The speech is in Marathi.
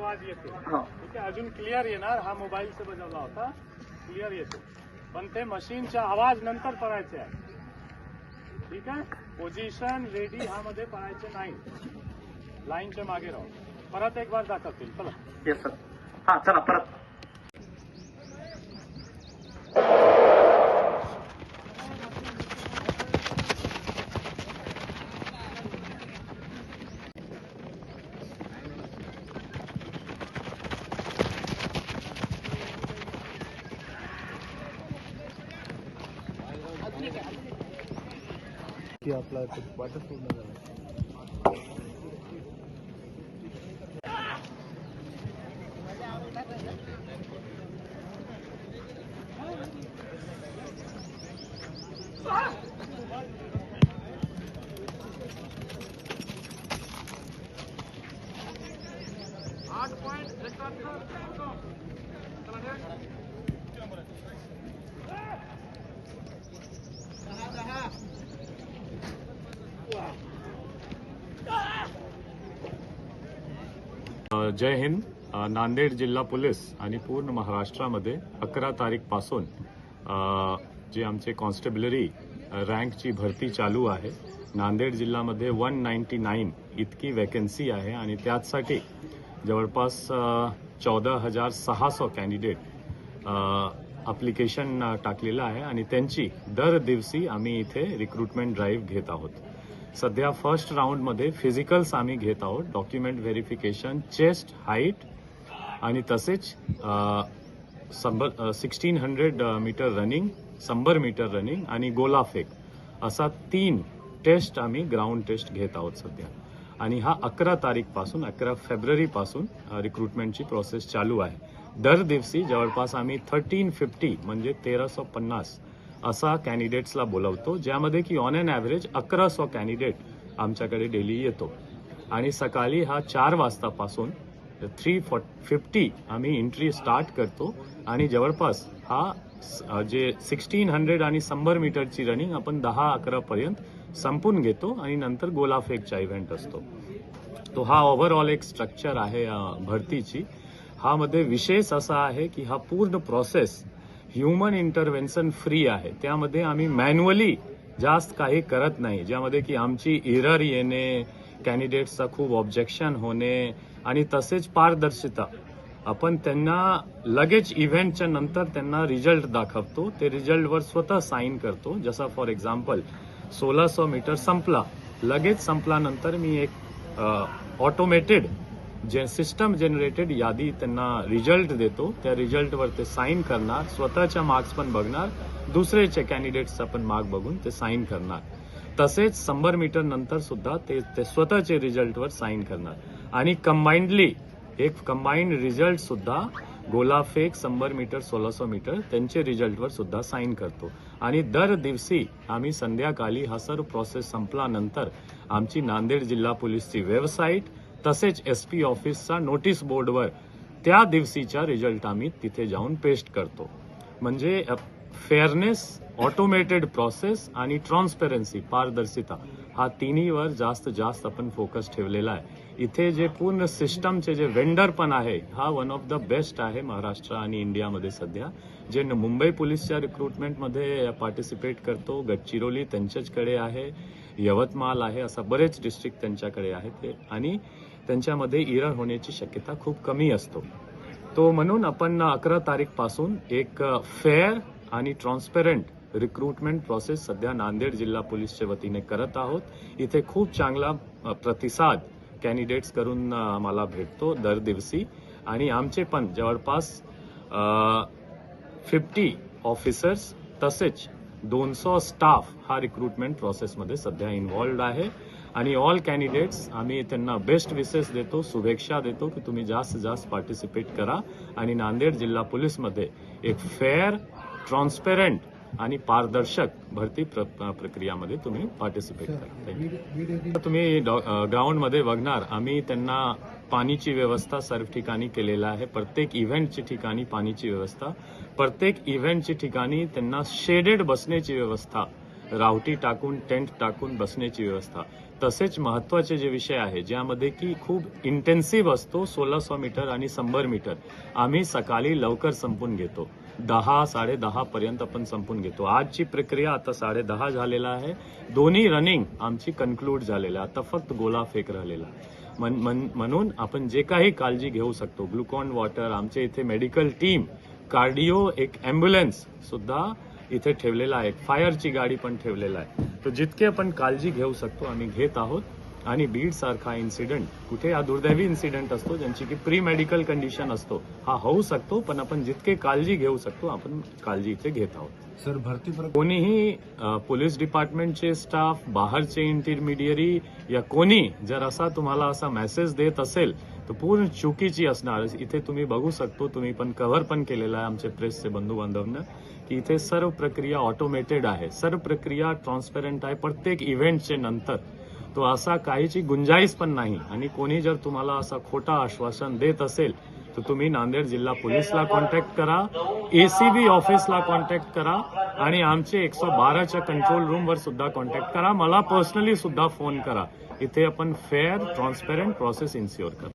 आवाज येते. हो. ठीक आहे? अजून क्लिअर येणार? हा मोबाईलचा बजावला होता. क्लिअर येतो. पण ते मशीनचा आवाज नंतर पडायचे आहे. ठीक आहे? पोझिशन रेडी हा मध्ये पडायचे नाही. लाईनच्या मागे राहू. परत एक बार दाखवतील. चला. येस सर हा चला परत. की आपला ते वाटच पूर्ण झालं अ, जय हिंद. नांदेड जिल्हा पोलीस आणि पूर्ण महाराष्ट्रामध्ये अकरा तारीखपासून जे आमचे कॉन्स्टेबलरी रँकची भरती चालू आहे. नांदेड जिल्ह्यामध्ये वन नाईन्टी नाईन इतकी वॅकन्सी आहे आणि त्याचसाठी जवळपास चौदा हजार सहा सौ कॅन्डिडेट अप्लिकेशन टाकलेलं आहे आणि त्यांची दर दिवशी आम्ही इथे रिक्रुटमेंट ड्राईव्ह घेत आहोत. सध्या फर्स्ट राऊंडमध्ये फिजिकल्स आम्ही घेत आहोत. डॉक्युमेंट व्हेरिफिकेशन चेस्ट हाईट आणि तसेच सिक्स्टीन हंड्रेड मीटर रनिंग शंभर मीटर रनिंग आणि गोलाफेक असा तीन टेस्ट आम्ही ग्राउंड टेस्ट घेत आहोत सध्या. आणि हा अकरा तारीखपासून अकरा फेब्रुवारीपासून रिक्रुटमेंटची प्रोसेस चालू आहे. दर दिवशी जवळपास आम्ही थर्टीन फिफ्टी म्हणजे तेराशे पन्नास असा कॅन्डिडेट्सला बोलवतो ज्यामध्ये की ऑन अन ॲव्हरेज अकरा सो कॅन्डिडेट आमच्याकडे डेली येतो. आणि सकाळी हा चार वाजतापासून थ्री फॉ फिफ्टी आम्ही एंट्री स्टार्ट करतो. आणि जवळपास हा स- जे सिक्स्टीन हंड्रेड आणि शंभर मीटरची रनिंग आपण दहा अकरापर्यंत संपून घेतो आणि नंतर गोलाफेकचा इव्हेंट असतो. तो हा ओव्हरऑल एक स्ट्रक्चर आहे भरतीची. हा मध्ये विशेष असा आहे की हा पूर्ण प्रोसेस ह्युमन इंटरव्हेन्शन फ्री आहे. त्यामध्ये आम्ही मॅन्युअली जास्त काही करत नाही. ज्यामध्ये की आमची इरर येणे कॅन्डिडेट्सचा खूप ऑब्जेक्शन होणे आणि तसेच पारदर्शिता. आपण त्यांना लगेच इव्हेंटच्या नंतर त्यांना रिझल्ट दाखवतो. ते रिझल्टवर स्वतः साईन करतो. जसा फॉर एक्झाम्पल सोळाशे मीटर संपला. लगेच संपल्यानंतर मी एक ऑटोमेटेड जे सिस्टम जनरेटेड यादी त्यांना रिझल्ट देतो त्या रिझल्टवर ते साईन करणार स्वतःच्या मार्क्स पण बघणार दुसऱ्याच्या कॅन्डिडेट्सचा पण मार्क बघून ते साईन करणार. तसेच शंभर मीटर नंतर सुद्धा ते ते स्वतःचे रिझल्टवर साईन करणार. आणि कंबाइंडली एक कंबाईंड रिझल्ट सुद्धा गोलाफेक शंभर मीटर सोळाशे मीटर त्यांचे रिझल्टवर सुद्धा साईन करतो. आणि दर दिवशी आम्ही संध्याकाळी हा सर्व प्रोसेस संपल्यानंतर आमची नांदेड जिल्हा पोलीसची वेबसाईट तसेच एस पी ऑफिसचा नोटीस बोर्डवर त्या दिवशीचा रिझल्ट आम्ही तिथे जाऊन पेस्ट करतो. म्हणजे फेअरनेस ऑटोमेटेड प्रोसेस आणि ट्रान्सपेरन्सी पारदर्शिता हा तिन्हीवर जास्त जास्त आपण फोकस ठेवलेला आहे. इथे जे पूर्ण सिस्टमचे जे वेंडर पण आहे हा वन ऑफ द बेस्ट आहे महाराष्ट्र आणि इंडियामध्ये सध्या. जे न- मुंबई पोलीसच्या रिक्रुटमेंटमध्ये पार्टिसिपेट करतो गडचिरोली त्यांच्याचकडे आहे यवतमाळ आहे असा बरेच डिस्ट्रिक्ट त्यांच्याकडे आहे ते आणि त्यांच्यामध्ये इरर होण्याची शक्यता खूप कमी असतो. तो म्हणून आपण अकरा तारीखपासून एक फेअर आणि ट्रान्सपेरंट रिक्रुटमेंट प्रोसेस सध्या नांदेड जिल्हा पोलीसच्या वतीने करत आहोत. इथे खूप चांगला प्रतिसाद कॅन्डिडेट्स करून आम्हाला भेटतो दर दिवशी. आणि आमचे पण जवळपास फिफ्टी ऑफिसर्स तसेच दोनशे स्टाफ हा रिक्रुटमेंट प्रोसेसमध्ये सध्या इन्व्हॉल्ड आहे. आणि ऑल कॅन्डिडेट्स आम्ही त्यांना बेस्ट विशेष देतो शुभेच्छा देतो की तुम्ही जास्त जास्त पार्टिसिपेट करा. आणि नांदेड जिल्हा पोलीसमध्ये एक फेअर ट्रान्सपेरंट आणि पारदर्शक भरती प्र- प्रक्रियामध्ये तुम्ही पार्टिसिपेट करा. You. तुम्ही ग्राउंडमध्ये बघणार आम्ही त्यांना पाणीची व्यवस्था सर्व ठिकाणी केलेला आहे. प्रत्येक इव्हेंटची ठिकाणी पाणीची व्यवस्था. प्रत्येक इव्हेंटची ठिकाणी त्यांना शेडेड बसण्याची व्यवस्था रावटी टाकून टेंट टाकून बसण्याची व्यवस्था. तसेच महत्त्वाचे जे विषय आहे ज्यामध्ये की खूप इंटेन्सिव्ह असतो सोळा सो मीटर आणि शंभर मीटर. आम्ही सकाळी लवकर संपून घेतो. दहा साडे दहा पर्यंत आपण संपून घेतो. आजची प्रक्रिया आता साडे दहा झालेला आहे. दोन्ही रनिंग आमची कन्क्लूड झालेलं आहे. आता फक्त गोला फेक राहिलेला मन- मन- म्हणून आपण जे काही काळजी घेऊ शकतो ग्लुकॉन वॉटर आमच्या इथे मेडिकल टीम कार्डिओ एक ॲम्ब्युलन्स सुद्धा इथे ठेवलेला आहे. फायरची गाडी पण ठेवलेला आहे. तर जितके आपण काळजी घेऊ शकतो आम्ही घेत आहोत. आणि बीड सारखा इन्सिडेंट कुठे हा दुर्दैवी इन्सिडेंट असतो ज्यांची की प्री मेडिकल कंडिशन असतो हा होऊ शकतो पण आपण जितके काळजी घेऊ शकतो आपण काळजी इथे घेत आहोत. सर भरती कोणीही पोलीस डिपार्टमेंटचे स्टाफ बाहेरचे इंटरमिडियरी या कोणी जर असा तुम्हाला असा मेसेज देत असेल तर पूर्ण चुकीची असणार. इथे तुम्ही बघू शकतो तुम्ही पण कव्हर पण केलेला आहे आमचे प्रेसचे बंधू बांधवनं की इथे सर्व प्रक्रिया ऑटोमेटेड आहे. सर्व प्रक्रिया ट्रान्सपेरंट आहे. प्रत्येक इव्हेंटचे नंतर. तो असा काहीची गुंजाईश पण नाही. आणि कोणी जर तुम्हाला असा खोटा आश्वासन देत असेल तर तुम्ही नांदेड जिल्हा पोलीसला कॉन्टॅक्ट करा एसीबी ऑफिसला कॉन्टॅक्ट करा आणि आमचे एकशे बाराच्या कंट्रोल रूमवर सुद्धा कॉन्टॅक्ट करा. मला पर्सनली सुद्धा फोन करा. इथे आपण फेअर ट्रान्सपेरंट प्रोसेस इन्श्युअर करा